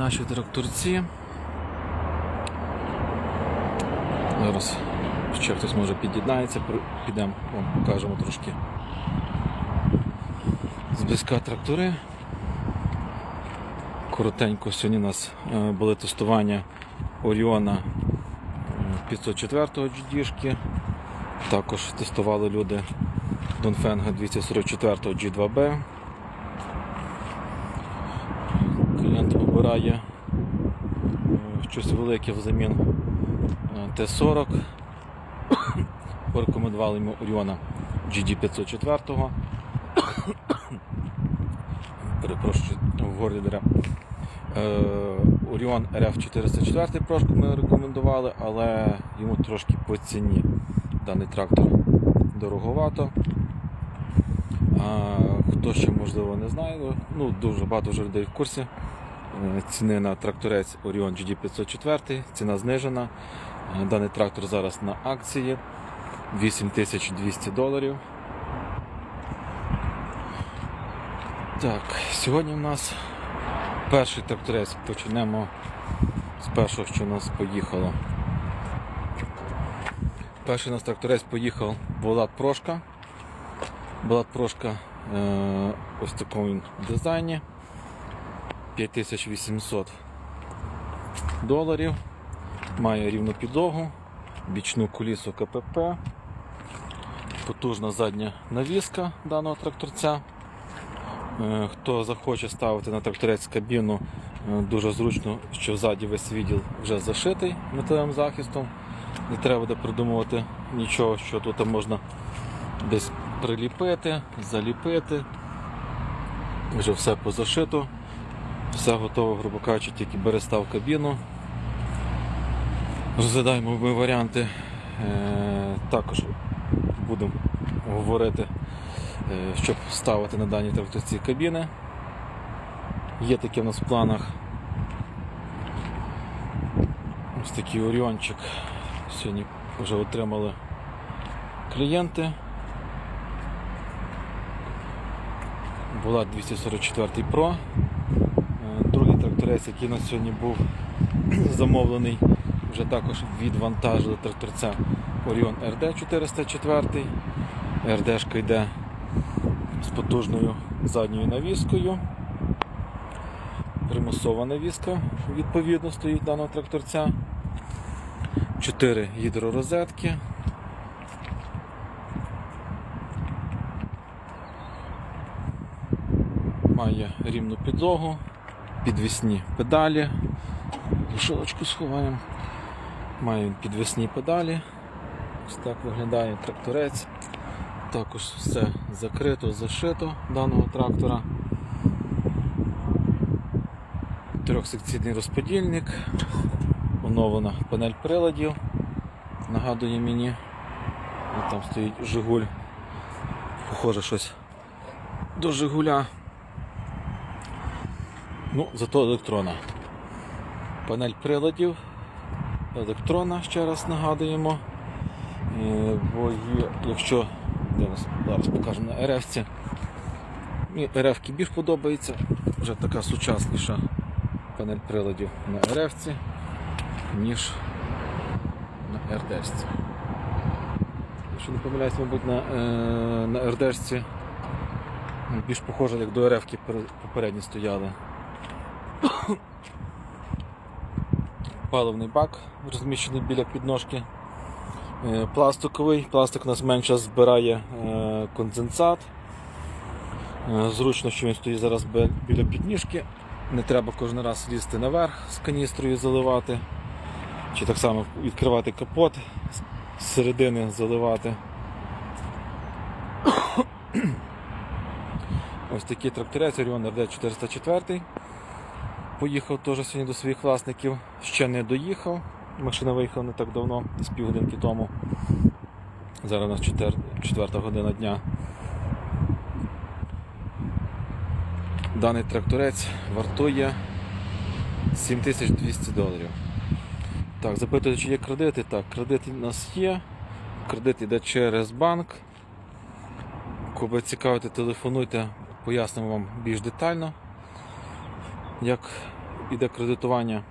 наші тракторці. Зараз ще хтось може під'єднається, підемо, вам покажемо трошки зблизька трактори. Коротенько сьогодні у нас е, були тестування Оріона 504 GD. Також тестували люди Донфенга 244 G2B. Клієнт е, щось велике взамін е, Т-40. Порекомендували йому Оріона GD504. Перепрошую, в горлі дере. Е, Оріон RF404 прошку ми рекомендували, але йому трошки по ціні даний трактор дороговато. А, хто ще можливо не знає, ну дуже багато вже людей в курсі. Е, Ціни на тракторець Orion GD504, ціна знижена. Е, Даний трактор зараз на акції 8200 доларів. Так, сьогодні у нас перший тракторець. Почнемо з першого, що у нас поїхало. Перший у нас тракторець поїхав Булат Прошка. Булат Прошка е, ось в такому дизайні. 5800 доларів. Має рівну підлогу, бічну кулісу КПП, потужна задня навіска даного тракторця. Е, Хто захоче ставити на тракторець кабіну, е, дуже зручно, що ззаді весь відділ вже зашитий металевим захистом. Не треба буде придумувати нічого, що тут можна десь приліпити, заліпити. Вже все позашито, все готово, грубо кажучи, тільки бери став кабіну. Розглядаємо ми варіанти. Е, Також будемо говорити, е, щоб ставити на даній тракторці кабіни. Є таке в нас в планах. Ось такий оріончик. Сьогодні вже отримали клієнти. Була 244 Pro. Тракторець, який у нас сьогодні був замовлений, вже також відвантажили тракторця Orion RD 404. РДшка йде з потужною задньою навіскою. Примусова навіска відповідно стоїть даного тракторця. 4 гідророзетки. Має рівну підлогу, підвісні педалі. Лишилочку сховаємо. Має він підвісні педалі. Ось так виглядає тракторець. Також все закрито, зашито даного трактора. Трьохсекційний розподільник, оновлена панель приладів, нагадує мені. Там стоїть Жигуль. Похоже щось до Жигуля. Ну, зато електрона. Панель приладів, електрона, ще раз нагадуємо. Е, Бо є, якщо нас, зараз покажемо на РФ-ці. Мені РФ більш подобається, вже така сучасніша панель приладів на РФ-ці, ніж на РДшці. Якщо не помиляюсь, мабуть, на, е, на РДшці більш похоже, як до РФ-ки попередні стояли. Паливний бак розміщений біля підножки. Е, Пластиковий, пластик у нас менше збирає е, конденсат. Е, Зручно, що він стоїть зараз біля підніжки. Не треба кожен раз лізти наверх з каністрою заливати. Чи так само відкривати капот, з- середини заливати. Ось такий тракторець Orion RD 404. Поїхав теж сьогодні до своїх власників, ще не доїхав. Машина виїхала не так давно, з півгодинки тому. Зараз у нас 4, 4 година дня. Даний тракторець вартує 7200 доларів. Так, запитують, чи є кредити. Так, кредит у нас є. Кредит йде через банк. Кого цікавите, телефонуйте, пояснимо вам більш детально, як іде кредитування.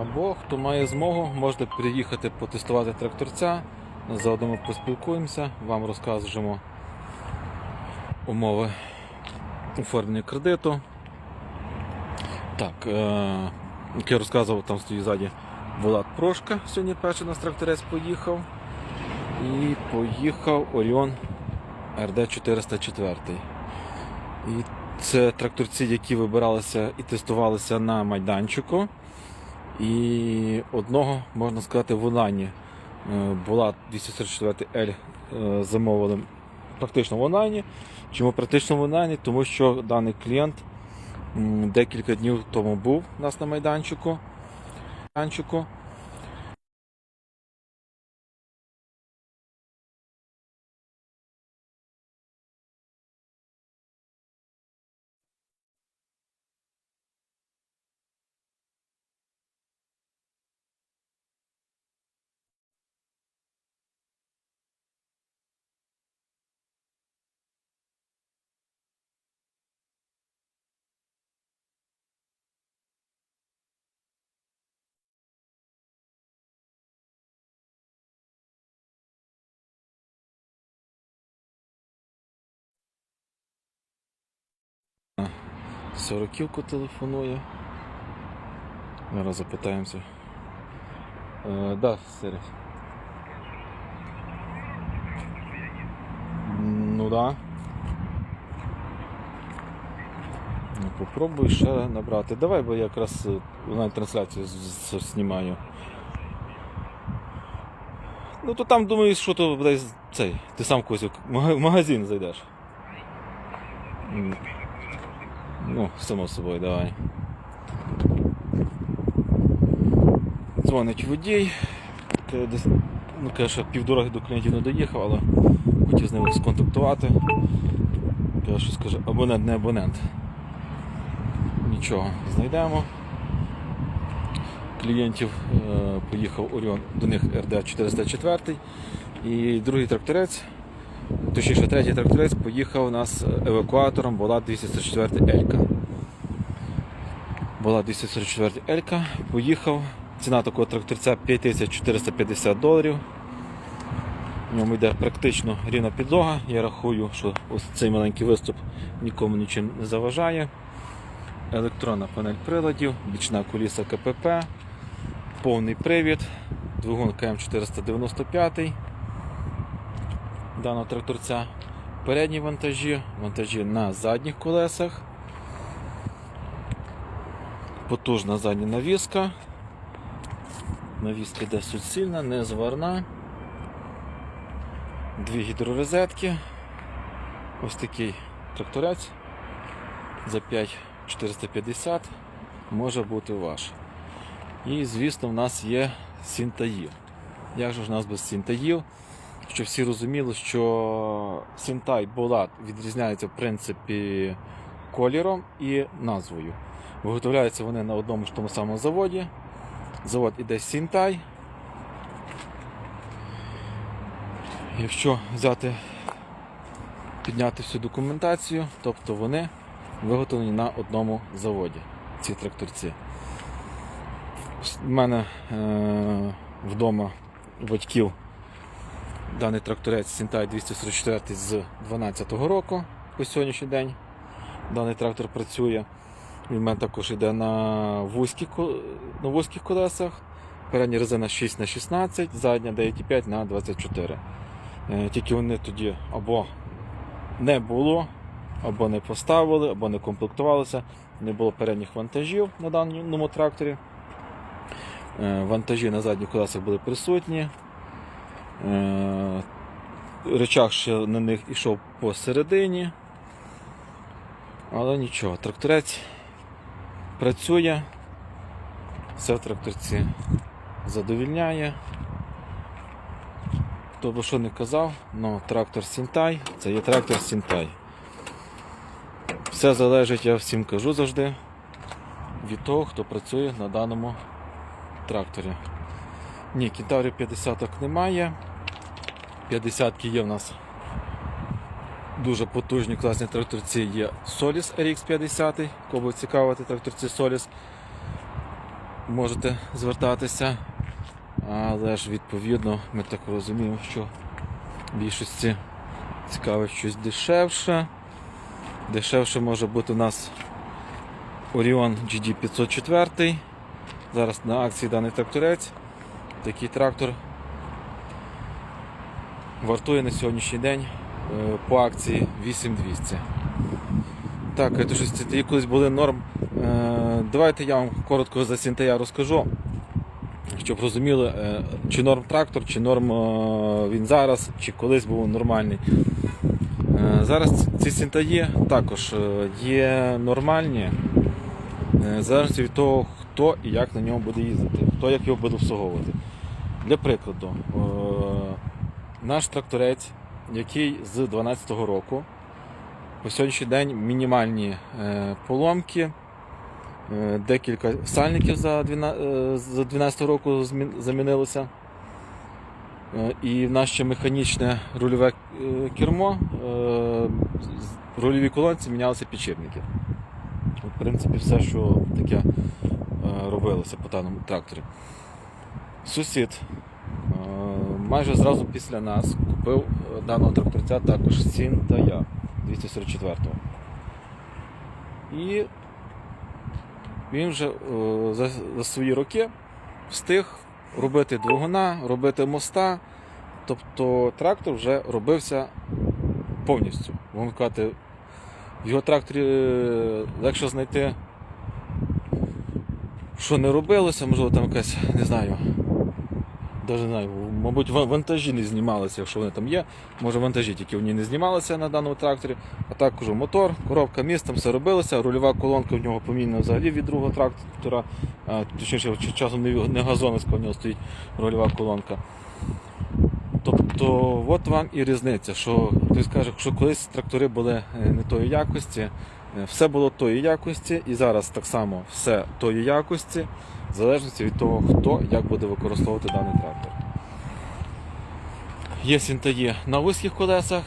Або хто має змогу, можете приїхати потестувати тракторця. Заодно ми поспілкуємося, вам розкажемо умови оформлення кредиту. Так, е- як я розказував, там стоїть ззаді Влад Прошка. Сьогодні перший наш тракторець поїхав. І поїхав Оріон РД 404. І це тракторці, які вибиралися і тестувалися на майданчику. І одного, можна сказати, в онлайні е, була 244L е, замовили практично в онлайні. Чому практично в онлайні? Тому що даний клієнт декілька днів тому був у нас на майданчику. Сороківку телефонує. Зараз запитаємося. Е, да, Сергій. Ну да. Ну, попробуй ще набрати. Давай, бо я якраз е, онлайн трансляцію з- з- знімаю. Ну то там думаю, що то буде цей. Ти сам когось в магазин зайдеш. Ну, само собою, давай. Дзвонить водій. Ну, каже, що півдороги до клієнтів не доїхав, але хотів з ним сконтактувати. Каже, що скаже, абонент не абонент. Нічого, знайдемо. Клієнтів е, поїхав Оріон до них РД 404 і другий тракторець, точніше третій тракторець поїхав у нас евакуатором була 244 Елька. Була 244 Елька, поїхав. Ціна такого тракторця 5450 доларів. В ньому йде практично рівна підлога. Я рахую, що ось цей маленький виступ нікому нічим не заважає. Електронна панель приладів, бічна коліса КПП, повний привід, двигун КМ495 даного тракторця. Передні вантажі, вантажі на задніх колесах. Потужна задня навіска. Навіска йде суцільна, незварна. Дві гідророзетки. Ось такий тракторець за 5450 може бути ваш. І, звісно, в нас є сінтаїв. Як же ж у нас без сінтаїв? Щоб всі розуміли, що сінтай Болат відрізняється в принципі кольором і назвою. Виготовляються вони на одному ж тому самому заводі. Завод іде Сінтай. Якщо взяти, підняти всю документацію, тобто вони виготовлені на одному заводі, ці тракторці. У мене е- вдома батьків даний тракторець Сінтай 244 з 2012 року по сьогоднішній день. Даний трактор працює. Він мене також йде на, вузькі, ко- на вузьких колесах. Передня резина 6 на 16 задня 9,5 на 24 Е, Тільки вони тоді або не було, або не поставили, або не комплектувалися. Не було передніх вантажів на даному тракторі. Е, Вантажі на задніх колесах були присутні. Е, Речах ще на них йшов посередині. Але нічого, тракторець працює, все в тракторці задовільняє. Хто би що не казав, але трактор Сінтай це є трактор Сінтай. Все залежить, я всім кажу завжди, від того, хто працює на даному тракторі. Ні, кентаврів 50 немає. 50-ки є в нас дуже потужні класні тракторці є Solis RX50, кого цікавити тракторці Solis, можете звертатися. Але ж відповідно ми так розуміємо, що в більшості цікавить щось дешевше. Дешевше може бути у нас Orion GD504. Зараз на акції даний тракторець. Такий трактор вартує на сьогоднішній день е, по акції 8200. Так, це щось це колись були норм. Е, Давайте я вам коротко за Сінтея розкажу, щоб розуміли, е, чи норм трактор, чи норм він зараз, чи колись був нормальний. Зараз ці сінтаї також є нормальні, в залежності від того, хто і як на ньому буде їздити, хто як його буде обслуговувати. Для прикладу, е, наш тракторець, який з 2012 року, по сьогоднішній день мінімальні е, поломки, е, декілька сальників за 12, е, за 12 року замінилося. І в нас ще механічне рульове кермо, рульові колонці мінялися підшипники. В принципі, все, що таке робилося по даному тракторі. Сусід е, майже зразу після нас купив е, даного тракторця також Сін та я 244-го. І він вже е, за, свої роки встиг робити двигуна, робити моста. Тобто трактор вже робився повністю. Сказати, в його тракторі легше знайти, що не робилося, можливо, там якась, не знаю, навіть не знаю, мабуть, вантажі не знімалися, якщо вони там є. Може вантажі тільки вони не знімалися на даному тракторі. А так кажу, мотор, коробка міст, все робилося, рульова колонка в нього помінена взагалі від другого трактора, точніше, часом не, газоновська, в нього стоїть рульова колонка. Тобто, от вам і різниця, що хтось каже, що колись трактори були е, не тої якості, е, все було тої якості, і зараз так само все тої якості, в залежності від того, хто як буде використовувати даний трактор. Є сінтаї на вузьких колесах,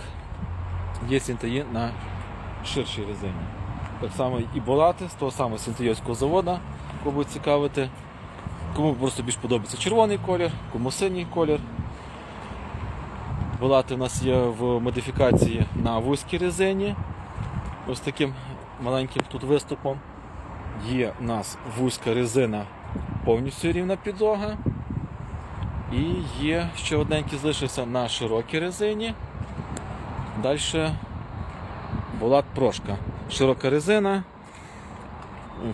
є сінтаї на ширшій резині. Так само і болати з того самого сінтайського заводу, кого буде цікавити. Кому просто більш подобається червоний колір, кому синій колір. Булати у нас є в модифікації на вузькій резині. Ось таким маленьким тут виступом. Є у нас вузька резина повністю рівна підлога. І є ще одненький залишився на широкій резині. Далі Булат прошка. Широка резина.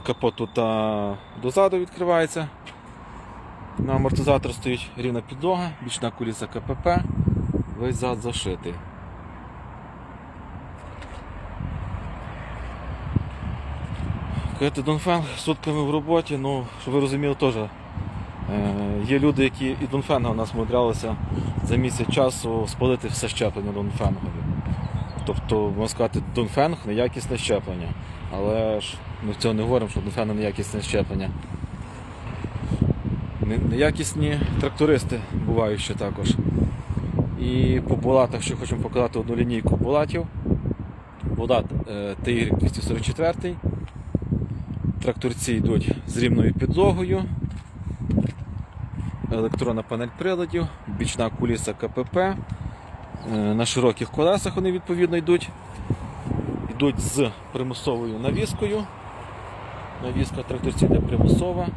Капот тут дозаду відкривається. На амортизатор стоїть рівна підлога, бічна куліса КПП весь зад зашитий. Кажете, Донфен сутками в роботі, ну, щоб ви розуміли, теж е, є люди, які і Донфенга у нас мудрялися за місяць часу спалити все щеплення Донфенгові. Тобто, можна сказати, Донфенг неякісне щеплення. Але ж ми цього не говоримо, що Донфенг неякісне щеплення. Неякісні трактористи бувають ще також. І по булатах, що хочемо показати одну лінійку булатів. Булат е, TY 244. Тракторці йдуть з рівною підлогою. Електронна панель приладів, бічна куліса КПП. Е, На широких колесах вони відповідно йдуть. Йдуть з примусовою навіскою. Навіска тракторці йде примусова.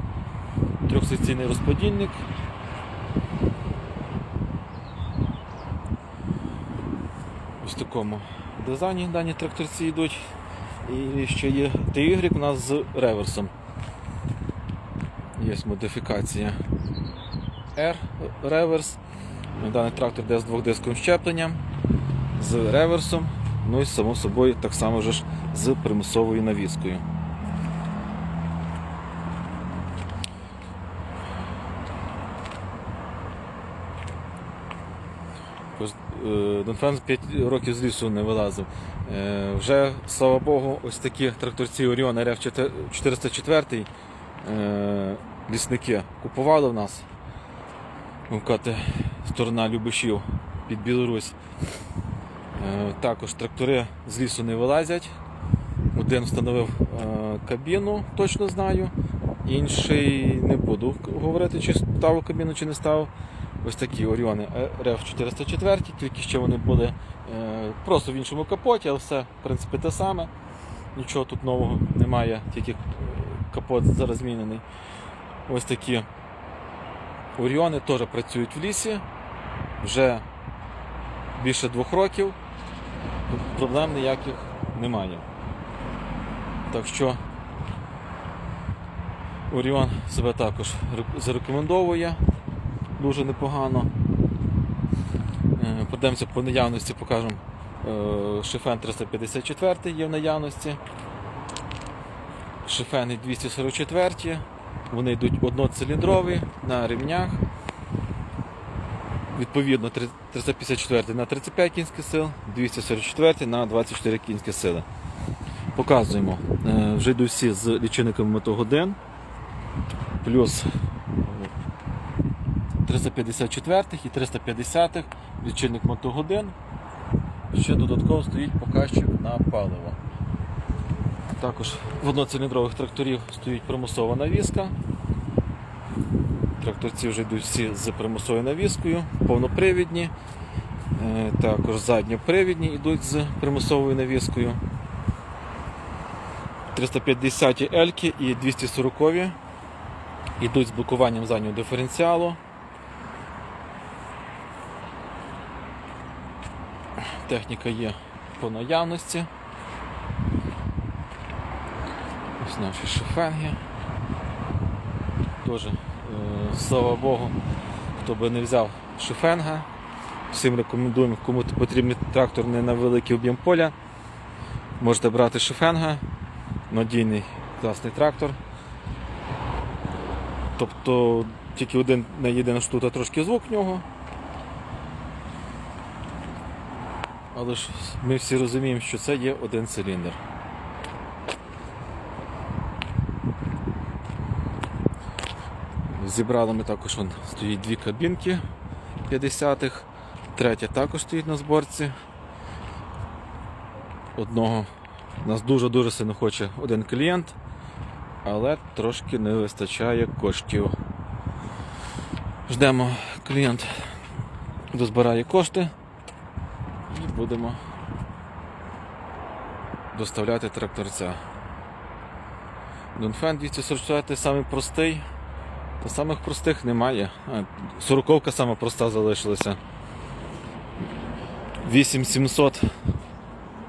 Трьохсекційний розподільник. Ось такому дизайні дані тракторці йдуть. І ще є TY у нас з реверсом. Є модифікація R реверс. Даний трактор йде з двохдисковим щепленням, з реверсом, ну і само собою так само ж з примусовою навіскою. Е, 5 років з лісу не вилазив. Е, Вже, слава Богу, ось такі тракторці Оріон РФ 404 е, лісники купували в нас. Мовкати, сторона Любишів під Білорусь. Також трактори з лісу не вилазять. Один встановив кабіну, точно знаю. Інший не буду говорити, чи ставив кабіну, чи не ставив. Ось такі Оріони РФ 404, тільки ще вони були е, просто в іншому капоті, але все в принципі те саме. Нічого тут нового немає, тільки е, капот зараз змінений. Ось такі Оріони теж працюють в лісі вже більше двох років. Проблем ніяких немає. Так що Оріон себе також зарекомендовує дуже непогано. Е, Пройдемося по наявності, покажемо е, шифен 354 є в наявності. Шифени 244, вони йдуть одноциліндрові на ремнях. Відповідно, три- 354 на 35 кінських сил, 244 на 24 кінські сили. Показуємо. Е, Вже йдуть всі з лічильниками мотогодин. Плюс 354 і 350 лічильник мотогодин. Ще додатково стоїть показчик на паливо. Також в одноциліндрових тракторів стоїть примусова навіска. Тракторці вже йдуть всі з примусовою навіскою, повнопривідні. Е, Також задньопривідні йдуть з примусовою навіскою. 350 ельки і 240 йдуть з блокуванням заднього диференціалу. Техніка є по наявності. Ось наші шифенги. Теж, е, слава Богу, хто би не взяв шифенга. Всім рекомендуємо, кому потрібен трактор не на великий об'єм поля. Можете брати шифенга, надійний класний трактор. Тобто тільки один не єдина що тут трошки звук в нього. Але ж ми всі розуміємо, що це є один циліндр. Зібрали ми також вон, стоїть дві кабінки 50-х, третя також стоїть на зборці. Одного нас дуже-дуже сильно хоче один клієнт, але трошки не вистачає коштів. Ждемо, клієнт дозбирає кошти і будемо доставляти тракторця. Донфен 244 самий простий. Та самих простих немає. Сороковка сама проста залишилася. 8700.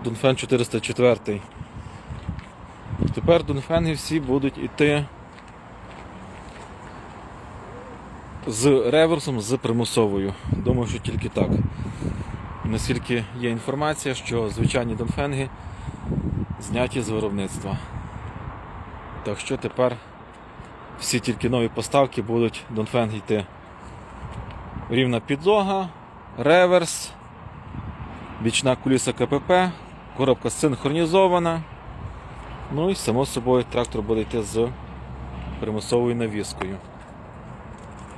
Донфен 404. Тепер Донфенги всі будуть йти з реверсом, з примусовою. Думаю, що тільки так. Наскільки є інформація, що звичайні Донфенги зняті з виробництва. Так що тепер всі тільки нові поставки будуть Донфенг йти. Рівна підлога, реверс, бічна куліса КПП, коробка синхронізована. Ну і само собою трактор буде йти з примусовою навіскою.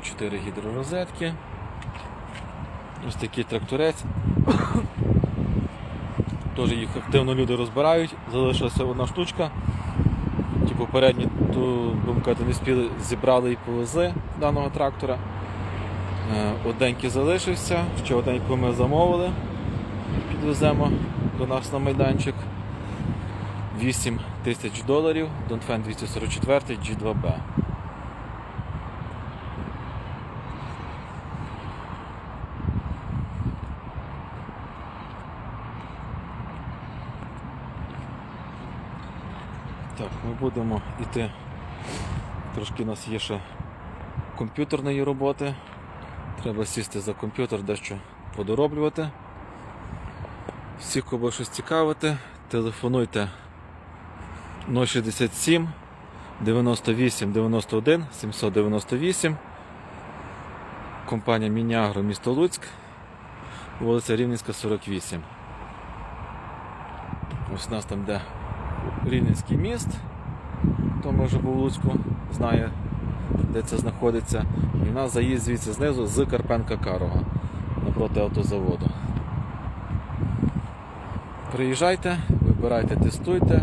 Чотири гідророзетки. Ось такий тракторець. Теж їх активно люди розбирають, залишилася одна штучка. Ті попередні, то, будемо казати, не спіли, зібрали і повезли даного трактора. Е, Оденький залишився, ще оденьку ми замовили, підвеземо до нас на майданчик. 8 тисяч доларів, Донфен 244 G2B. Так, ми будемо йти. Трошки у нас є ще комп'ютерної роботи. Треба сісти за комп'ютер, дещо подороблювати. Всіх, кого щось цікавити, телефонуйте 067 98 91 798. Компанія Мініагро, місто Луцьк, вулиця Рівненська, 48. Ось у нас там де Рівненський міст. Хто може був у Луцьку, знає, де це знаходиться. І в нас заїзд звідси знизу з Карпенка Карога напроти автозаводу. Приїжджайте, вибирайте, тестуйте.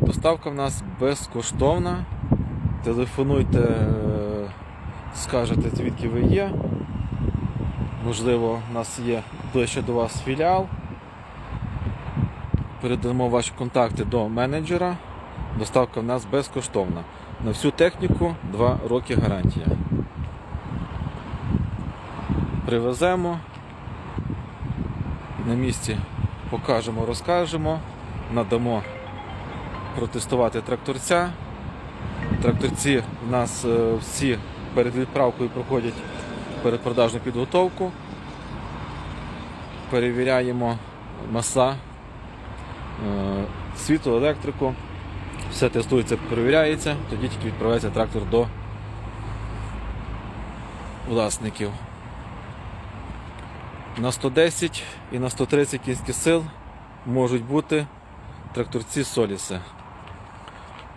Доставка в нас безкоштовна. Телефонуйте, е, скажете, звідки ви є. Можливо, у нас є ближче до вас філіал. Передамо ваші контакти до менеджера. Доставка в нас безкоштовна. На всю техніку 2 роки гарантія. Привеземо. На місці покажемо, розкажемо, надамо протестувати тракторця. Тракторці в нас е, всі перед відправкою проходять передпродажну підготовку. Перевіряємо маса, е, світло, електрику. Все тестується, перевіряється, тоді тільки відправляється трактор до власників. На 110 і на 130 кінських сил можуть бути тракторці Соліси.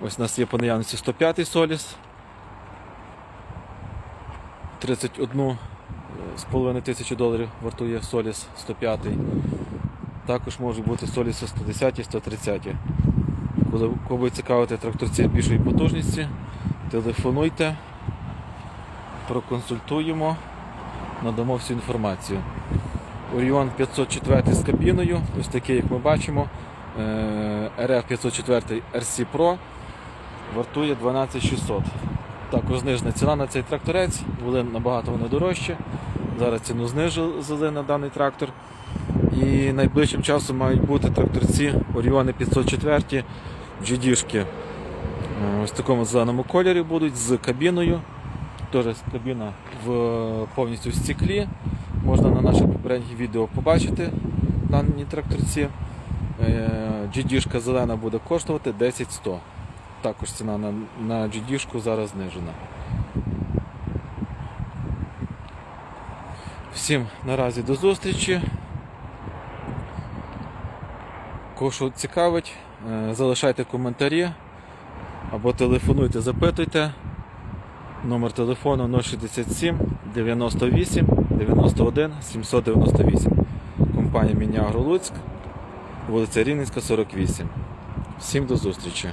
Ось у нас є по наявності 105 Соліс. 31 з половиною тисячі доларів вартує Соліс 105. Також можуть бути Соліси 110 і 130. Кого цікавити тракторці більшої потужності, телефонуйте, проконсультуємо, надамо всю інформацію. Оріон 504 з кабіною, ось такий, як ми бачимо. РФ 504 RC Pro вартує 12600. Також знижена ціна на цей тракторець, були набагато вони дорожчі. Зараз ціну знизили на даний трактор. І найближчим часом мають бути тракторці Оріони 504 GD-шки. Е, в такому зеленому кольорі будуть з кабіною. Теж кабіна в повністю в стеклі. Можна на наших попередніх відео побачити дані тракторці. GD-шка зелена буде коштувати 10100. Також ціна на, на GD-шку зараз знижена. Всім наразі до зустрічі. Що цікавить, е, залишайте коментарі або телефонуйте, запитуйте. Номер телефону 067 98 91 798. Компанія Міні Агро Луцьк, вулиця Рівненська, 48. Всім до зустрічі!